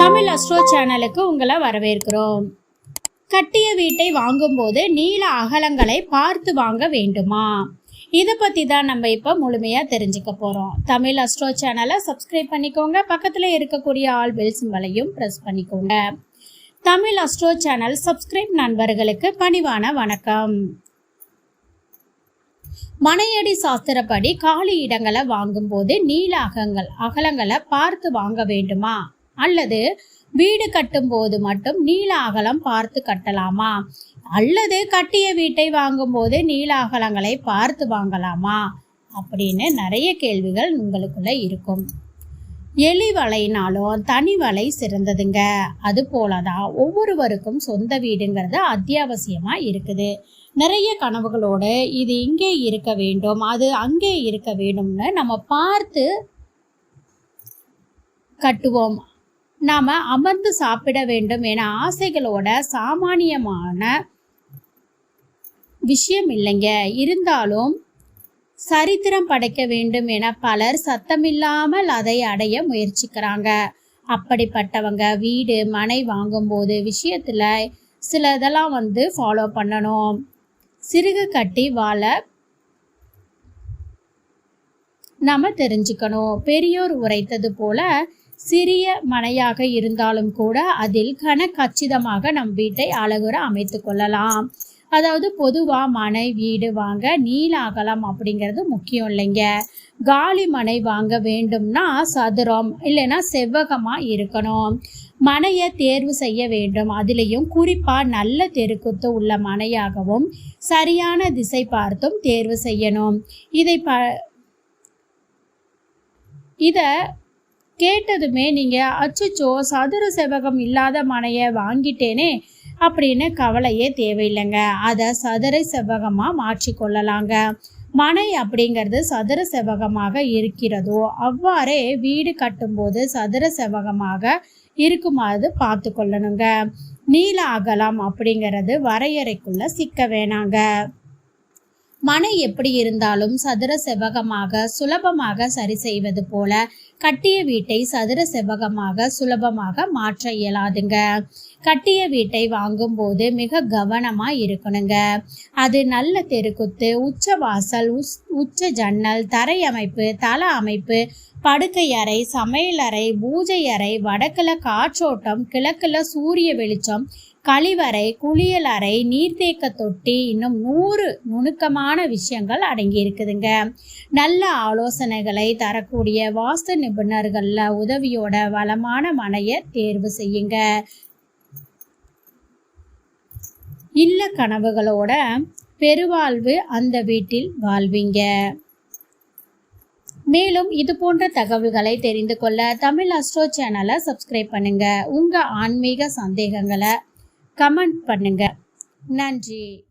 Tamil astro சேனலுக்கு உங்களை வரவேற்கிறோம். கட்டிய வீட்டை வாங்கும்போது நீள அகலங்களை பார்த்து வாங்க வேண்டுமா? இதை பற்றி தான் நம்ம இப்போ முழுமையாக தெரிஞ்சுக்க போகிறோம் தமிழ் அஸ்ட்ரோ சேனலை சப்ஸ்கிரைப் பண்ணிக்கோங்க. பக்கத்தில் இருக்கக்கூடிய ஆல் பெல் சிம்பலையும் ப்ரெஸ் பண்ணிக்கோங்க. தமிழ் அஸ்ட்ரோ சேனல் சப்ஸ்கிரைப் நண்பர்களுக்கு பணிவான வணக்கம். மனையடி சாஸ்திரப்படி காலி இடங்களை வாங்கும்போது நீள அகங்கள் அகலங்களை பார்த்து வாங்க வேண்டுமா? அல்லது வீடு கட்டும்போது மட்டும் நீள அகலம் பார்த்து கட்டலாமா? அல்லது கட்டிய வீட்டை வாங்கும்போது நீள அகலங்களை பார்த்து வாங்கலாமா? அப்படின்னு நிறைய கேள்விகள் உங்களுக்குள்ள இருக்கும். எலி வலைனாலும் தனி வலை சிறந்ததுங்க. அது போலதான் ஒவ்வொருவருக்கும் சொந்த வீடுங்கிறது அத்தியாவசியமா இருக்குது. நிறைய கனவுகளோடு இது இங்கே இருக்க வேண்டும் அது அங்கே இருக்க வேண்டும்னு நம்ம பார்த்து கட்டுவோம். நாம் அமர்ந்து சாப்பிட வேண்டும் என ஆசைகளோட சாமானியமான விஷயம் இல்லைங்க. இருந்தாலும் சரித்திரம் படைக்க வேண்டும் என பலர் சத்தமில்லாமல் அதை அடைய முயற்சிக்கிறாங்க. அப்படிப்பட்டவங்க வீடு மனை வாங்கும்போது விஷயத்தில் சில இதெல்லாம் வந்து ஃபாலோ பண்ணணும். சிறுகு கட்டி வாழ நாம தெரிஞ்சுக்கணும். பெரியோர் உரைத்தது போல சிறிய மனையாக இருந்தாலும் கூட அதில் கன கச்சிதமாக நம் வீட்டை அழகுற அமைத்து கொள்ளலாம். அதாவது பொதுவாக மனை வீடு வாங்க நீலாகலம் அப்படிங்கிறது முக்கியம் இல்லைங்க. காலி மனை வாங்க வேண்டும்னா சதுரம் இல்லைன்னா செவ்வகமாக இருக்கணும். மனையை தேர்வு செய்ய வேண்டும். அதுலேயும் குறிப்பாக நல்ல தெருக்குத்து உள்ள மனையாகவும் சரியான திசை பார்த்தும் தேர்வு செய்யணும். இதை ப இதை கேட்டதுமே நீங்கள் அச்சச்சோ சதுர செவகம் இல்லாத மனையை வாங்கிட்டேனே அப்படின்னு கவலையே தேவையில்லைங்க. அதை சதுர செவ்வகமாக மாற்றிக்கொள்ளலாங்க மனை அப்படிங்கிறது சதுர செவ்வகமாக இருக்கிறதோ அவ்வாறே வீடு கட்டும்போது சதுர செவ்வகமாக இருக்குமாறு பார்த்து கொள்ளணுங்க. நீல அகலம் அப்படிங்கிறது வரையறைக்குள்ளே சிக்க வேணாங்க. மனை எப்படி இருந்தாலும் சதுர செவ்வகமாக சுலபமாக சரி செய்வது போல கட்டிய வீட்டை சதுர செவ்வகமாக சுலபமாக மாற்ற இயலாதுங்க. கட்டிய வீட்டை வாங்கும்போது மிக கவனமா இருக்கணுங்க. அது நல்ல தெருக்குத்து உச்ச வாசல் உச்ச ஜன்னல் தரை அமைப்பு தள அமைப்பு படுக்கை அறை சமையலறை பூஜை அறை வடக்குல காற்றோட்டம் கிழக்குல சூரிய வெளிச்சம் கழிவறை குளியலறை நீர்த்தேக்க தொட்டி இன்னும் நூறு நுணுக்கமான விஷயங்கள் அடங்கி இருக்குதுங்க நல்ல ஆலோசனைகளை தரக்கூடிய வாஸ்து நிபுணர்கள்ல உதவியோட வளமான மனையை தேர்வு செய்யுங்க. இல்ல கனவுகளோட பெருவாழ்வு அந்த வீட்டில் வாழ்வீங்க. மேலும் இது போன்ற தகவல்களை தெரிந்து கொள்ள தமிழ் அஸ்ட்ரோ சேனலை சப்ஸ்கிரைப் பண்ணுங்க. உங்க ஆன்மீக சந்தேகங்களை கமெண்ட் பண்ணுங்க. நன்றி.